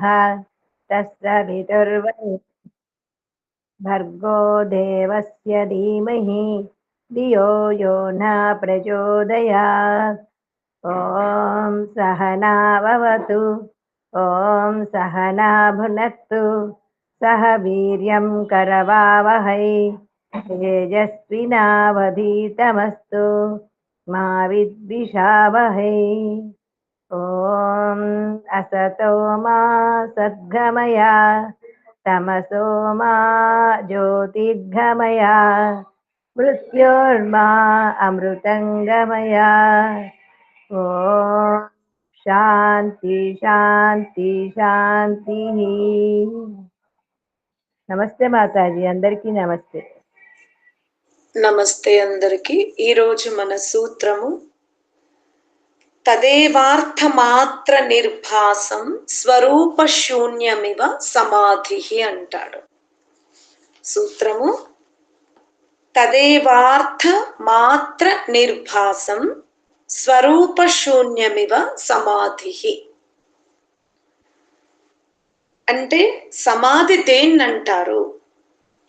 नमः। तत्सवितुर्वै भर्गो देवस्य धीमहि। धियो यो न प्रचोदयात्। ॐ सहना भवतु। ॐ सहना भुनक्तु सह वीर्यं करवावहै। तेजस्विनावधीतमस्तु। मा विद्विषावहै। ॐ असतो मा सद्गमया तमसो मा ज्योतिर्गमया मृत्योर्मा अमृतङ्गमया ॐ శాంతి శాంతి శాంతి నమస్తే మాతాజీ అందరికీ నమస్తే నమస్తే అందరికి ఈరోజు మన సూత్రము తదేవార్థ మాత్ర నిర్భాసం స్వరూప శూన్యమివ సమాధి అంటాడు. సూత్రము తదేవార్థ మాత్ర నిర్భాసం స్వరూప శూన్యమివ సమాధి. అంటే సమాధి దేన్నంటారు?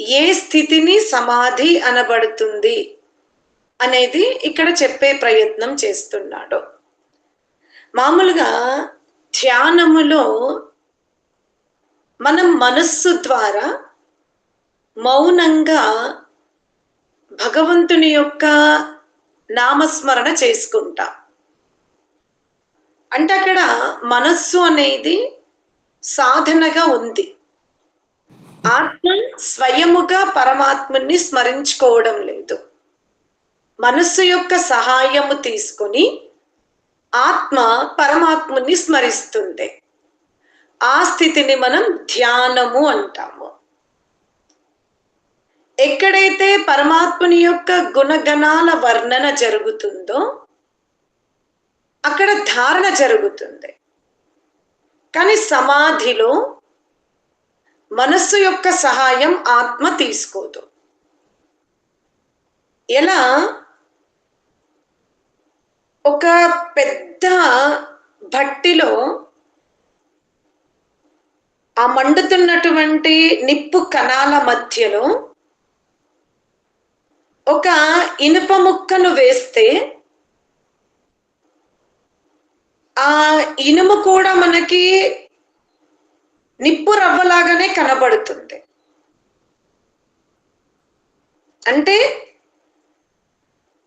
ఏ స్థితిని సమాధి అనబడుతుంది అనేది ఇక్కడ చెప్పే ప్రయత్నం చేస్తున్నాడు. మామూలుగా ధ్యానములో మనం మనస్సు ద్వారా మౌనంగా భగవంతుని యొక్క నామస్మరణ చేసుకుంటాం. అంటే అక్కడ మనస్సు అనేది సాధనగా ఉంది. ఆత్మ స్వయముగా పరమాత్మని స్మరించుకోవడం లేదు. మనస్సు యొక్క సహాయము తీసుకొని ఆత్మ పరమాత్మని స్మరిస్తుంది ఆ స్థితిని మనం ధ్యానము అంటాము. ఎక్కడైతే పరమాత్మని యొక్క గుణగణాల వర్ణన జరుగుతుందో అక్కడ ధారణ జరుగుతుంది కానీ సమాధిలో మనస్సు యొక్క సహాయం ఆత్మ తీసుకోదు. ఎలా? ఒక పెద్ద భట్టిలో ఆ మండుతున్నటువంటి నిప్పు కణాల మధ్యలో ఒక ఇనుప ముక్కను వేస్తే ఆ ఇనుము కూడా మనకి నిప్పు రవ్వలాగానే కనబడుతుంది. అంటే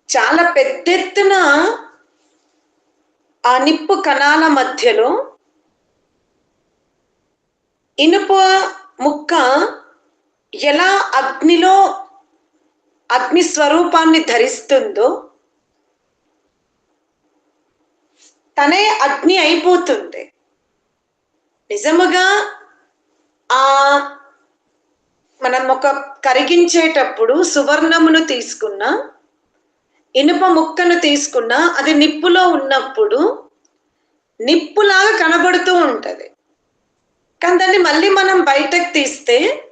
చాలా పెద్దెత్తున ఆ నిప్పు కణాల మధ్యలో ఇనుప ముక్క ఎలా అగ్నిలో అగ్ని స్వరూపాన్ని ధరిస్తుందో తనే అగ్ని అయిపోతుంది నిజముగా ఆ మనం ఒక కరిగించేటప్పుడు సువర్ణమును తీసుకున్న ఇనుప ముక్కను తీసుకున్న అది నిప్పులో ఉన్నప్పుడు నిప్పులాగా కనబడుతూ ఉంటుంది. కానీ దాన్ని మళ్ళీ మనం బయటకు తీస్తే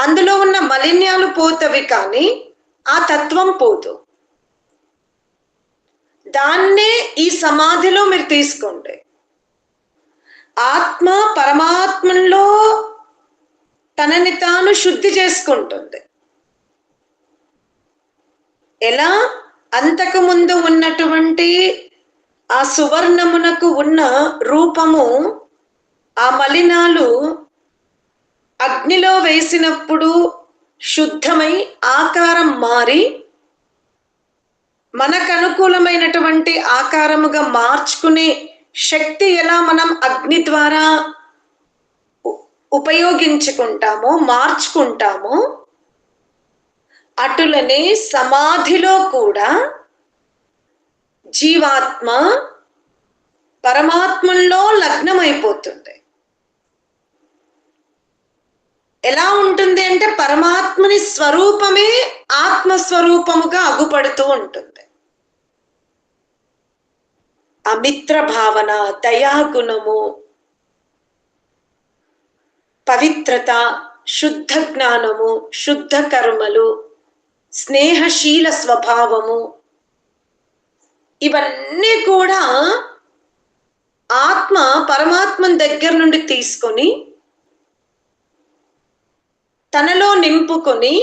అందులో ఉన్న మలిన్యాలు పోతవి కానీ ఆ తత్వం పోదు. దాన్నే ఈ సమాధిలో మీరు తీసుకోండి. ఆత్మ పరమాత్మలో తనని తాను శుద్ధి చేసుకుంటుంది. ఎలా? అంతకు ముందు ఉన్నటువంటి ఆ సువర్ణమునకు ఉన్న రూపము ఆ మలినాలు అగ్నిలో వేసినప్పుడు శుద్ధమై ఆకారం మారి మనకు అనుకూలమైనటువంటి ఆకారముగా మార్చుకునే శక్తి ఎలా మనం అగ్ని ద్వారా ఉపయోగించుకుంటామో మార్చుకుంటామో అటులనే సమాధిలో కూడా జీవాత్మ పరమాత్మల్లో లగ్నమైపోతుంది ఎలా ఉంటుంది అంటే పరమాత్మని స్వరూపమే ఆత్మస్వరూపముగా అగుపడుతూ ఉంటుంది. అమిత్ర భావన దయాగుణము పవిత్రత శుద్ధ జ్ఞానము శుద్ధ కర్మలు స్నేహశీల స్వభావము ఇవన్నీ కూడా ఆత్మ పరమాత్మని దగ్గర నుండి తీసుకొని తనలో నింపుకొని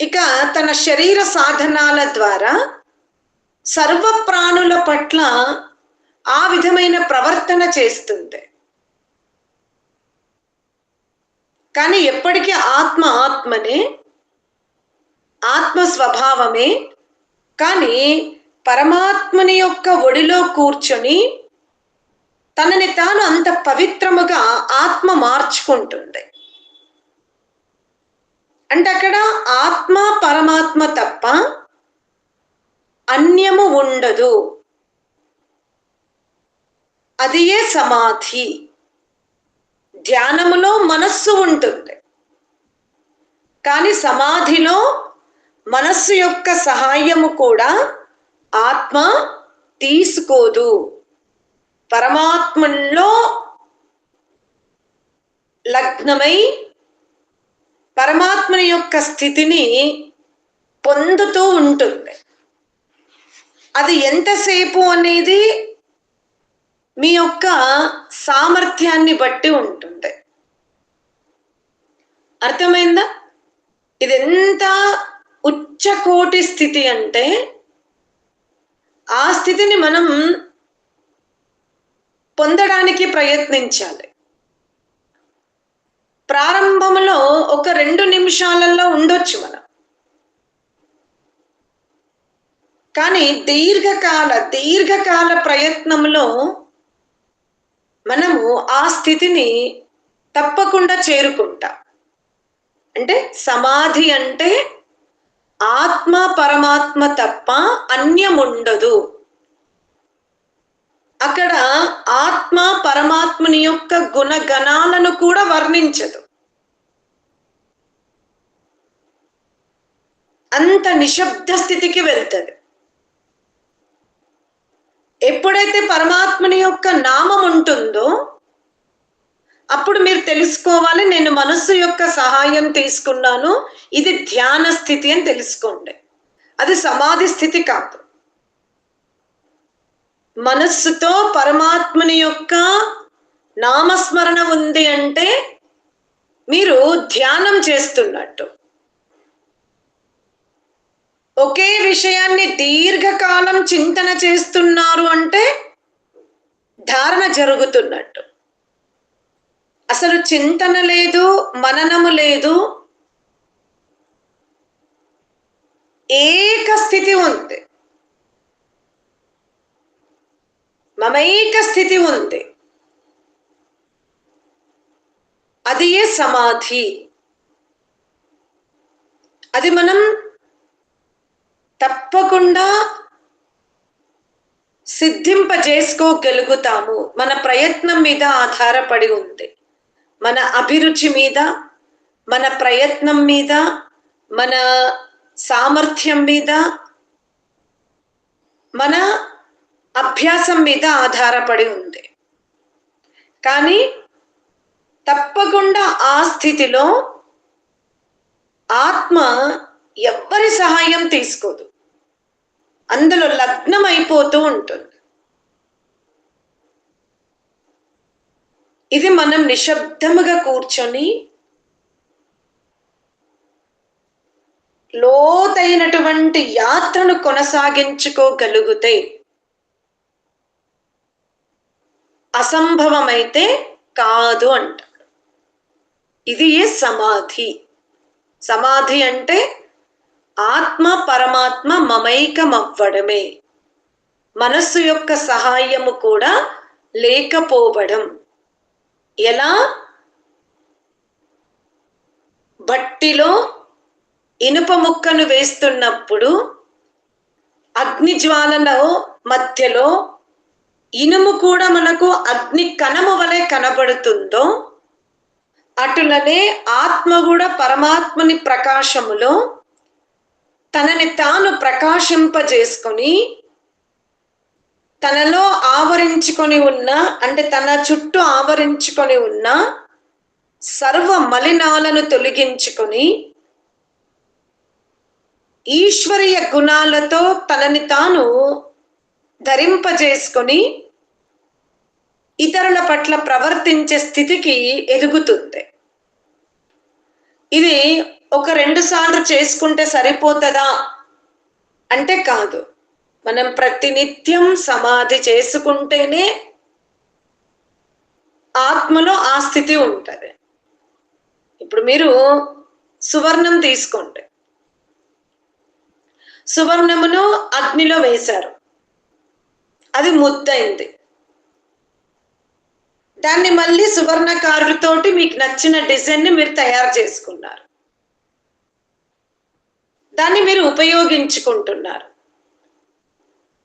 ఇక తన శరీర సాధనాల ద్వారా సర్వ ప్రాణుల పట్ల ఆ విధమైన ప్రవర్తన చేస్తుంది. కానీ ఎప్పటికీ ఆత్మ ఆత్మనే ఆత్మ స్వభావమే కానీ పరమాత్మని యొక్క ఒడిలో కూర్చొని తనని తాను అంత పవిత్రముగా ఆత్మ మార్చుకుంటుంది. అంటే అక్కడ ఆత్మ పరమాత్మ తప్ప అన్యము ఉండదు. అదియే సమాధి. ధ్యానములో మనస్సు ఉంటుంది. కానీ సమాధిలో మనస్సు యొక్క సహాయము కూడా ఆత్మ తీసుకోదు. పరమాత్మలో లగ్నమై పరమాత్మని యొక్క స్థితిని పొందుతూ ఉంటుంది. అది ఎంతసేపు అనేది మీ యొక్క సామర్థ్యాన్ని బట్టి ఉంటుంది. అర్థమైందా? ఇది ఎంత ఉచ్చకోటి స్థితి అంటే ఆ స్థితిని మనం పొందడానికి ప్రయత్నించాలి. ప్రారంభంలో ఒక రెండు నిమిషాలలో ఉండొచ్చు మనం. కానీ దీర్ఘకాల దీర్ఘకాల ప్రయత్నంలో మనము ఆ స్థితిని తప్పకుండా చేరుకుంటాం. అంటే సమాధి అంటే ఆత్మ పరమాత్మ తప్ప అన్యముండదు. అక్కడ ఆత్మ పరమాత్మని యొక్క గుణగణాలను కూడా వర్ణించదు. అంత నిశ్శబ్ద స్థితికి వెళ్తుంది. ఎప్పుడైతే పరమాత్మని యొక్క నామం ఉంటుందో అప్పుడు మీరు తెలుసుకోవాలి నేను మనస్సు యొక్క సహాయం తీసుకున్నాను ఇది ధ్యాన స్థితి అని తెలుసుకోండి. అది సమాధి స్థితి కాదు. మనస్సుతో పరమాత్మని యొక్క నామస్మరణ ఉంది అంటే మీరు ధ్యానం చేస్తున్నట్టు. ఒకే విషయాన్ని దీర్ఘకాలం చింతన చేస్తున్నారు అంటే ధారణ జరుగుతున్నట్టు. అసలు చింతన లేదు మననము లేదు. ఏక స్థితి ఉంది. మమైక స్థితి ఉంది. అది ఏ సమాధి? అది మనం తప్పకుండా సిద్ధింపజేసుకోగలుగుతాము. మన ప్రయత్నం మీద ఆధారపడి ఉంది. మన అభిరుచి మీద మన ప్రయత్నం మీద మన సామర్థ్యం మీద మన అభ్యాసం మీద ఆధారపడి ఉంది. కానీ తప్పకుండా ఆ స్థితిలో ఆత్మ ఎవ్వరి సహాయం తీసుకోదు. అందులో లగ్నం అయిపోతూ ఉంటుంది. ఇది మనం నిశ్శబ్దముగా కూర్చొని లోతైనటువంటి యాత్రను కొనసాగించుకోగలిగితే అసంభవమైతే కాదు అంటాడు ఇది ఏ సమాధి? సమాధి అంటే ఆత్మ పరమాత్మ మమైకమవ్వడమే. మనస్సు యొక్క సహాయము కూడా లేకపోవడం. ఎలా? బట్టిలో ఇనుప ముక్కను వేస్తున్నప్పుడు అగ్ని జ్వాలలో మధ్యలో ఇనుము కూడా మనకు అగ్ని కణము వలె కనబడుతుందో అటులనే ఆత్మ కూడా పరమాత్మని ప్రకాశములో తనని తాను ప్రకాశింపజేసుకొని తనలో ఆవరించుకొని ఉన్న అంటే తన చుట్టూ ఆవరించుకొని ఉన్న సర్వ మలినాలను తొలగించుకొని ఈశ్వరీయ గుణాలతో తనని తాను ధరింపజేసుకొని ఇతరుల పట్ల ప్రవర్తించే స్థితికి ఎదుగుతుంది. ఇది ఒక రెండు సార్లు చేసుకుంటే సరిపోతుందా? అంటే కాదు. మనం ప్రతినిత్యం సమాధి చేసుకుంటేనే ఆత్మలో ఆ స్థితి ఉంటుంది. ఇప్పుడు మీరు సువర్ణం తీసుకోండి. సువర్ణమును అగ్నిలో వేశారు. అది ముద్దయింది దాన్ని మళ్ళీ సువర్ణకారులతోటి మీకు నచ్చిన డిజైన్ని మీరు తయారు చేసుకున్నారు. దాన్ని మీరు ఉపయోగించుకుంటున్నారు.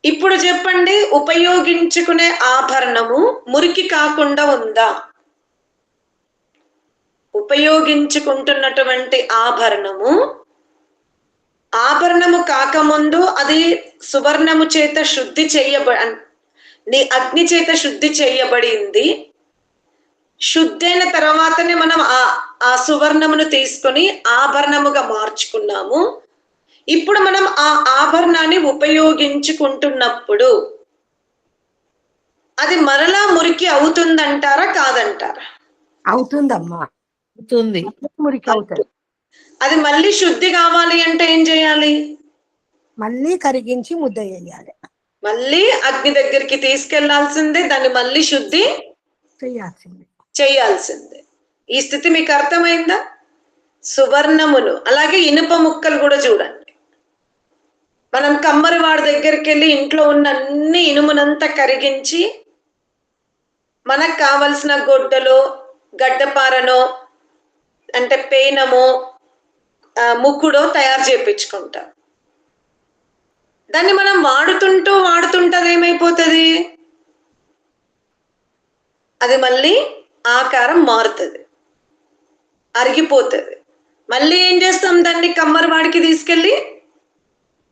ఇప్పుడు చెప్పండి ఉపయోగించుకునే ఆభరణము మురికి కాకుండా ఉందా? ఉపయోగించుకుంటున్నటువంటి ఆభరణము ఆభరణము కాకముందు అది సువర్ణము చేత శుద్ధి చేయబ నీ అగ్ని చేత శుద్ధి చేయబడింది. శుద్ధైన తర్వాతనే మనం ఆ ఆ సువర్ణమును తీసుకొని ఆభరణముగా మార్చుకున్నాము. ఇప్పుడు మనం ఆ ఆభరణాన్ని ఉపయోగించుకుంటున్నప్పుడు అది మరలా మురికి అవుతుందంటారా కాదంటారా? అవుతుందమ్మా. అవుతుంది. మురికి అవుతుంది. అది మళ్ళీ శుద్ధి కావాలి అంటే ఏం చేయాలి? మళ్ళీ కరిగించి ముద్ద వేయాలి మళ్ళీ అగ్ని దగ్గరికి తీసుకెళ్ళాల్సిందే దాన్ని మళ్ళీ శుద్ధి చేయాల్సింది. చేయాల్సిందే. ఈ స్థితి మీకు అర్థమైందా? సువర్ణమును అలాగే ఇనుప ముక్కలు కూడా చూడండి. మనం కమ్మరి వాడి దగ్గరికి వెళ్ళి ఇంట్లో ఉన్న అన్ని ఇనుమునంతా కరిగించి మనకు కావలసిన గొడ్డలో గడ్డపారనో అంటే పేనమో ముక్కుడో తయారు చేపించుకుంటాం. దాన్ని మనం వాడుతుంటూ వాడుతుంటది ఏమైపోతుంది? అది మళ్ళీ ఆకారం మారుతుంది. అరిగిపోతుంది. మళ్ళీ ఏం చేస్తాం దాన్ని కమ్మరి వాడికి తీసుకెళ్ళి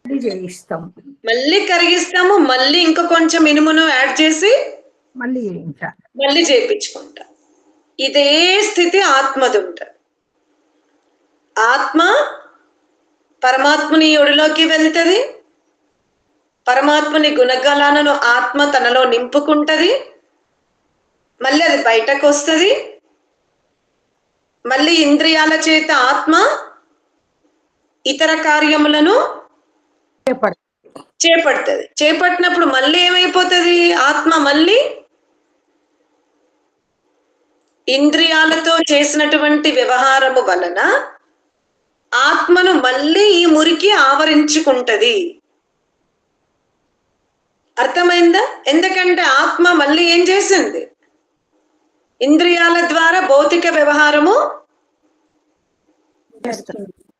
మళ్ళీ చేయిస్తాం. మళ్ళీ కరిగిస్తాము మళ్ళీ ఇంకా కొంచెం ఇనుమును యాడ్ చేసి మళ్ళీ వేయించాలి మళ్ళీ చేపించుకుంటాం. ఇదే స్థితి ఆత్మది ఉంటుంది. ఆత్మ పరమాత్ముని ఒడిలోకి వెళ్తుంది. పరమాత్ముని గుణగలాలను ఆత్మ తనలో నింపుకుంటది. మళ్ళీ అది బయటకు వస్తుంది. మళ్ళీ ఇంద్రియాల చేత ఆత్మ ఇతర కార్యములను చేపడుతుంది. చేపట్టినప్పుడు మళ్ళీ ఏమైపోతుంది? ఆత్మ మళ్ళీ ఇంద్రియాలతో చేసినటువంటి వ్యవహారము వలన ఆత్మను మళ్ళీ ఈ మురికి ఆవరించుకుంటది. అర్థమైందా? ఎందుకంటే ఆత్మ మళ్ళీ ఏం చేసింది? ఇంద్రియాల ద్వారా భౌతిక వ్యవహారము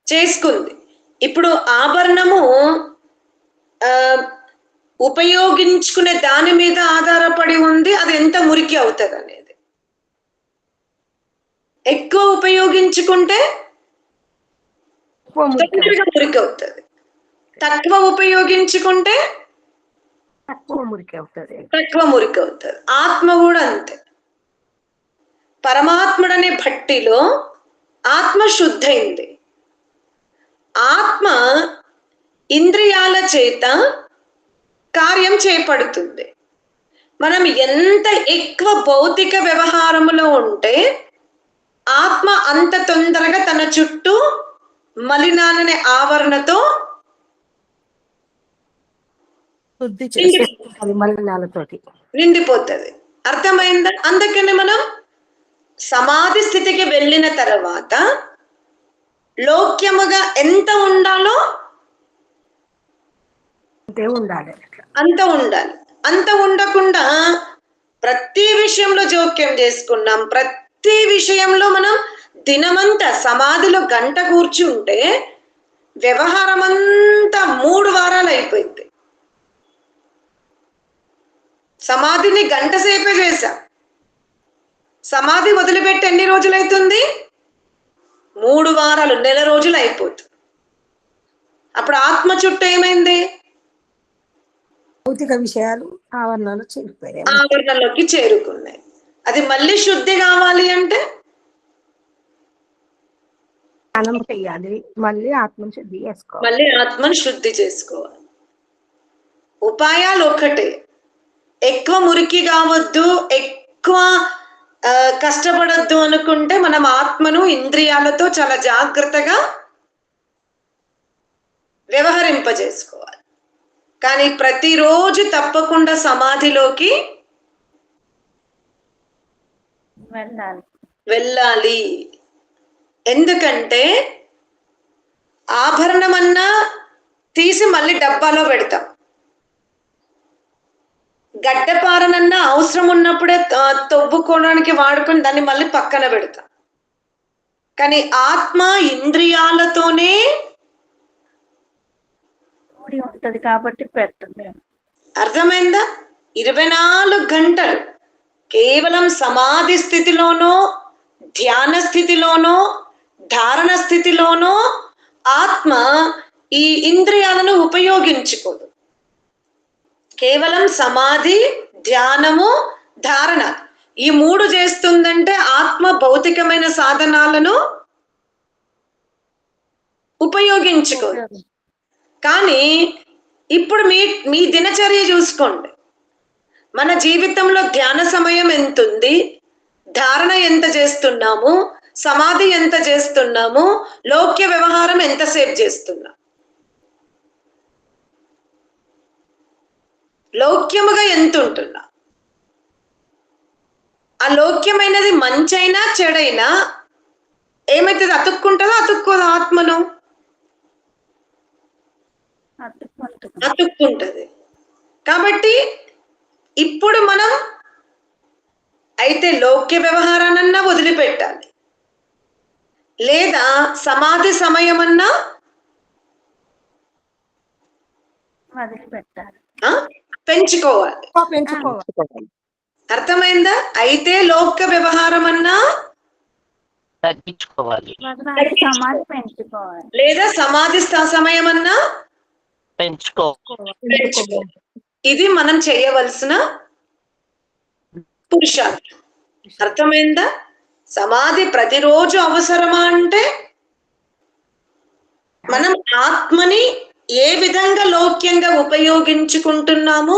చేసుకుంది. ఇప్పుడు ఆభరణము ఉపయోగించుకునే దాని మీద ఆధారపడి ఉంది అది ఎంత మురికి అవుతుంది అనేది ఎక్కువ ఉపయోగించుకుంటే మురికి అవుతుంది. తక్కువ ఉపయోగించుకుంటే తక్కువ మురికి అవుతుంది. తక్కువ మురికి అవుతుంది. ఆత్మ కూడా అంతే. పరమాత్ముడనే భట్టిలో ఆత్మ శుద్ధైంది. ఆత్మ ఇంద్రియాల చేత కార్యం చేపడుతుంది. మనం ఎంత ఎక్కువ భౌతిక వ్యవహారములో ఉంటే ఆత్మ అంత తొందరగా తన చుట్టూ మలినాలనే ఆవరణతో నిండిపోతుంది. అర్థమైందా? అందుకని మనం సమాధి స్థితికి వెళ్ళిన తర్వాత లోక్యముగా ఎంత ఉండాలో అంతే ఉండాలి. అంత ఉండాలి. అంత ఉండకుండా ప్రతి విషయంలో జోక్యం చేసుకున్నాం. ప్రతి విషయంలో మనం దినమంతా సమాధిలో గంట కూర్చుంటే వ్యవహారం అంతా మూడు వారాలు అయిపోయింది. సమాధిని గంట సేపే చేశాం. సమాధి వదిలిపెట్టి ఎన్ని రోజులు అవుతుంది మూడు వారాలు నెల రోజులు అయిపోతుంది. అప్పుడు ఆత్మ చుట్టూ ఏమైంది? భౌతిక విషయాలు ఆవరణలో చేరిపోయాయి. ఆవరణలోకి చేరుకున్నాయి. అది మళ్ళీ శుద్ధి కావాలి అంటే? స్నానం మళ్ళీ ఆత్మను శుద్ధి చేసుకోవాలి. మళ్ళీ ఆత్మను శుద్ధి చేసుకోవాలి. ఉపాయాలు ఒకటే ఎక్కువ మురికి కావద్దు ఎక్కువ కష్టపడొద్దు అనుకుంటే మనం ఆత్మను ఇంద్రియాలతో చాలా జాగ్రత్తగా వ్యవహరింపజేసుకోవాలి. కానీ ప్రతిరోజు తప్పకుండా సమాధిలోకి వెళ్ళాలి. వెళ్ళాలి. ఎందుకంటే ఆభరణమన్నా తీసి మళ్ళీ డబ్బాలో పెడతాం. గడ్డపారనన్నా అవసరం ఉన్నప్పుడే తవ్వుకోవడానికి వాడుకొని దాన్ని మళ్ళీ పక్కన పెడతాం. కానీ ఆత్మ ఇంద్రియాలతోనే కూడి ఉంటది కాబట్టి పెట్టలేదు అర్థమైందా? ఇరవై నాలుగు గంటలు కేవలం సమాధి స్థితిలోనో ధ్యాన స్థితిలోనో ధారణ స్థితిలోనో ఆత్మ ఈ ఇంద్రియాలను ఉపయోగించుకోదు. కేవలం సమాధి ధ్యానము ధారణ ఈ మూడు చేస్తుందంటే ఆత్మ భౌతికమైన సాధనాలను ఉపయోగించుకోదు. కానీ ఇప్పుడు మీ మీ దినచర్య చూసుకోండి. మన జీవితంలో ధ్యాన సమయం ఎంత ఉంది ధారణ ఎంత చేస్తున్నాము సమాధి ఎంత చేస్తున్నాము లోక్య వ్యవహారం ఎంతసేపు చేస్తున్నాం. లౌక్యముగా ఎంత ఉంటున్నా ఆ లౌక్యమైనది మంచైనా చెడైనా ఏమైతుంది? అతుక్కుంటుందో? అతుక్కోదు ఆత్మను? అతుక్కుంటుంది. కాబట్టి ఇప్పుడు మనం అయితే లౌక్య వ్యవహారానన్నా వదిలిపెట్టాలి. లేదా సమాధి సమయమన్నా పెంచుకోవాలి. పెంచుకోవాలి. అర్థమైందా? అయితే లౌక్య వ్యవహారం అన్నా తగ్గించుకోవాలి. వదలాలి సమాధి పెంచుకోవాలి. లేదా సమాధి స్థ- సమయమన్నా పెంచుకో. ఇది మనం చేయవలసిన పురుషార్థం అర్థమైందా? సమాధి ప్రతిరోజు అవసరమా అంటే మనం ఆత్మని ఏ విధంగా లోక్యంగా ఉపయోగించుకుంటున్నాము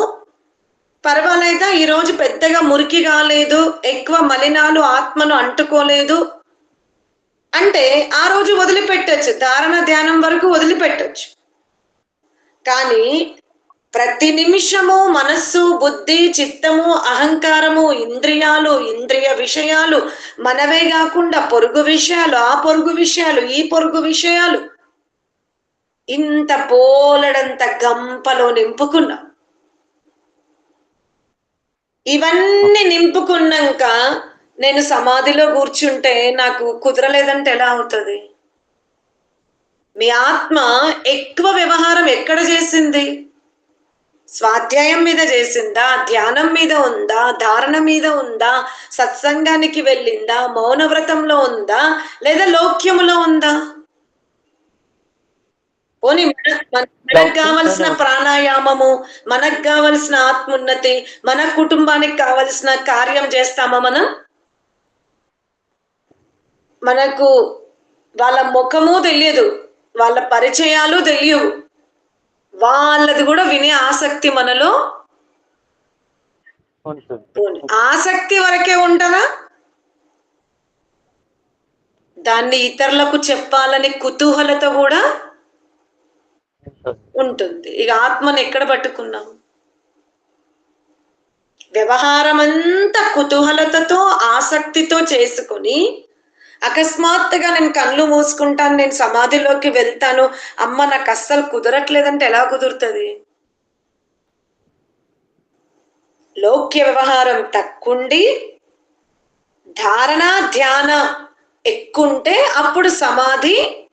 పర్వాలేదా? ఈ రోజు పెద్దగా మురికి కాలేదు ఎక్కువ మలినాలు ఆత్మను అంటుకోలేదు అంటే ఆ రోజు వదిలిపెట్టచ్చు. ధారణ ధ్యానం వరకు వదిలిపెట్టచ్చు. కానీ ప్రతి నిమిషము మనస్సు బుద్ధి చిత్తము అహంకారము ఇంద్రియాలు ఇంద్రియ విషయాలు మనవే కాకుండా పొరుగు విషయాలు ఆ పొరుగు విషయాలు ఈ పొరుగు విషయాలు ఇంత పోలడంత గంపలో నింపుకున్నాం. ఇవన్నీ నింపుకున్నాక నేను సమాధిలో కూర్చుంటే నాకు కుదరలేదంటే ఎలా అవుతుంది? మీ ఆత్మ ఎక్కువ వ్యవహారం ఎక్కడ చేసింది? స్వాధ్యాయం మీద చేసిందా? ధ్యానం మీద ఉందా? ధారణ మీద ఉందా? సత్సంగానికి వెళ్ళిందా? మౌన వ్రతంలో ఉందా? లేదా లౌక్యములో ఉందా? పోనీ మన- మన- మనకు కావలసిన ప్రాణాయామము మనకు కావలసిన ఆత్మోన్నతి మన కుటుంబానికి కావలసిన కార్యం చేస్తామా మనం? మనకు వాళ్ళ ముఖము తెలియదు. వాళ్ళ పరిచయాలు తెలియవు వాళ్ళది కూడా వినే ఆసక్తి మనలో. ఆసక్తి వరకే ఉంటదా దాన్ని ఇతరులకు చెప్పాలని కుతూహలత కూడా ఉంటుంది. ఉంటుంది ఇక ఆత్మను ఎక్కడ పట్టుకున్నాం వ్యవహారం అంతా కుతూహలతతో ఆసక్తితో చేసుకొని అకస్మాత్తుగా నేను కళ్ళు మూసుకుంటాను నేను సమాధిలోకి వెళ్తాను. అమ్మ నాకు అస్సలు కుదరట్లేదంటే ఎలా కుదురుతుంది? లౌక్య వ్యవహారం తక్కుండి ధారణ ధ్యాన ఎక్కుంటే అప్పుడు సమాధి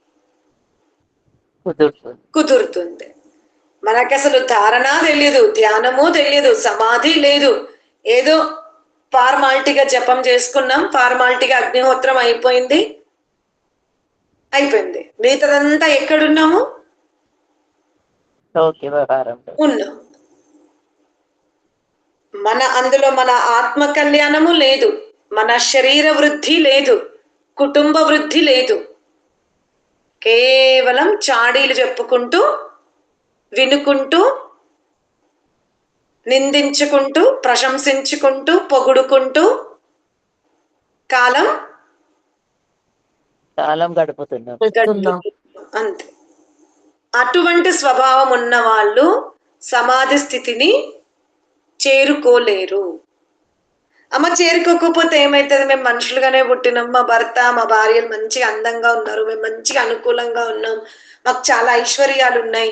కుదురుతుంది. కుదురుతుంది. మనకి అసలు ధారణ తెలియదు ధ్యానము తెలియదు సమాధి లేదు. ఏదో ఫార్మాలిటీగా జపం చేసుకున్నాం. ఫార్మాలిటీగా అగ్నిహోత్రం అయిపోయింది. అయిపోయింది. మిగతాదంతా ఎక్కడున్నాము? ఉన్నాం. మన అందులో మన ఆత్మ కళ్యాణము లేదు. మన శరీర వృద్ధి లేదు. కుటుంబ వృద్ధి లేదు. కేవలం చాడీలు చెప్పుకుంటూ వినుకుంటూ నిందించుకుంటూ ప్రశంసించుకుంటూ పొగుడుకుంటూ కాలం కాలం గడుపుతున్నాం. అంతే. అటువంటి స్వభావం ఉన్న వాళ్ళు సమాధి స్థితిని చేరుకోలేరు. అమ్మ చేరుకోకపోతే ఏమైతుంది? మేము మనుషులుగానే పుట్టినాం. మా భర్త మా భార్యలు మంచిగా అందంగా ఉన్నారు. మేము మంచిగా అనుకూలంగా ఉన్నాం. మాకు చాలా ఐశ్వర్యాలు ఉన్నాయి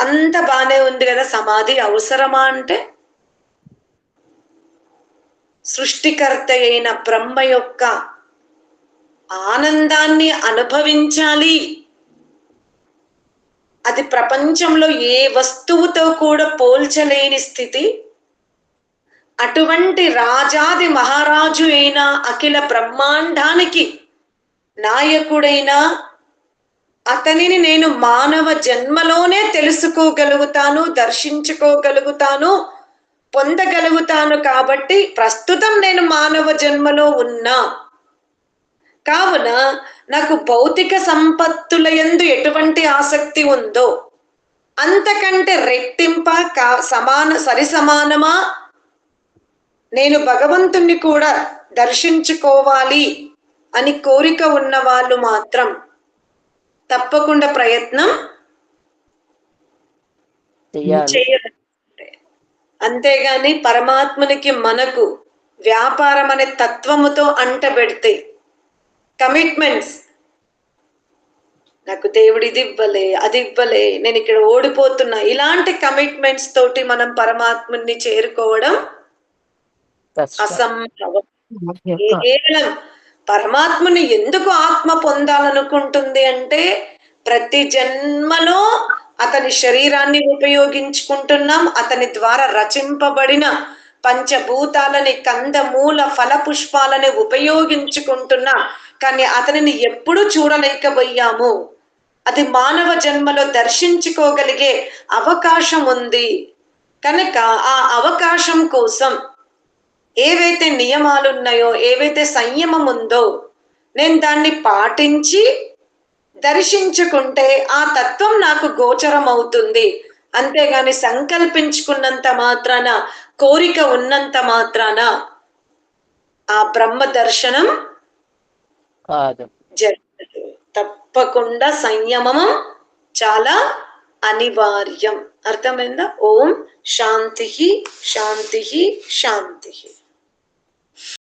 అంత బానే ఉంది కదా సమాధి అవసరమా అంటే? సృష్టికర్త అయిన బ్రహ్మ యొక్క ఆనందాన్ని అనుభవించాలి. అది ప్రపంచంలో ఏ వస్తువుతో కూడా పోల్చలేని స్థితి. అటువంటి రాజాది మహారాజు అయిన అఖిల బ్రహ్మాండానికి నాయకుడైన అతనిని నేను మానవ జన్మలోనే తెలుసుకోగలుగుతాను దర్శించుకోగలుగుతాను పొందగలుగుతాను కాబట్టి ప్రస్తుతం నేను మానవ జన్మలో ఉన్నా. కావున నాకు భౌతిక సంపత్తుల యందు ఎటువంటి ఆసక్తి ఉందో అంతకంటే రెట్టింప కా సమాన సరి సమానమా నేను భగవంతుణ్ణి కూడా దర్శించుకోవాలి అని కోరిక ఉన్న వాళ్ళు మాత్రం. తప్పకుండా ప్రయత్నం చేయాలి. అంతేగాని పరమాత్మనికి మనకు వ్యాపారం అనే తత్వముతో అంటబెడితే కమిట్మెంట్స్. నాకు దేవుడు ఇది ఇవ్వలే అది ఇవ్వలే నేను ఇక్కడ ఓడిపోతున్నా. ఇలాంటి కమిట్మెంట్స్ తోటి మనం పరమాత్ముని చేరుకోవడం అసంభవం. కేవలం పరమాత్మని ఎందుకు ఆత్మ పొందాలనుకుంటుంది అంటే ప్రతి జన్మలో అతని శరీరాన్ని ఉపయోగించుకుంటున్నాం అతని ద్వారా రచింపబడిన పంచభూతాలని కందమూల ఫల పుష్పాలని ఉపయోగించుకుంటున్నాం. కానీ అతనిని ఎప్పుడూ చూడలేకపోయాము. అది మానవ జన్మలో దర్శించుకోగలిగే అవకాశం ఉంది. కనుక ఆ అవకాశం కోసం ఏవైతే నియమాలు ఉన్నాయో ఏవైతే సంయమం ఉందో నేను దాన్ని పాటించి దర్శించుకుంటే ఆ తత్వం నాకు గోచరం అవుతుంది అంతేగాని సంకల్పించుకున్నంత మాత్రాన కోరిక ఉన్నంత మాత్రాన ఆ బ్రహ్మ దర్శనం కాదు. జరగదు. తప్పకుండా సంయమం చాలా అనివార్యం. అర్థమైందా? ఓం శాంతి శాంతి శాంతి.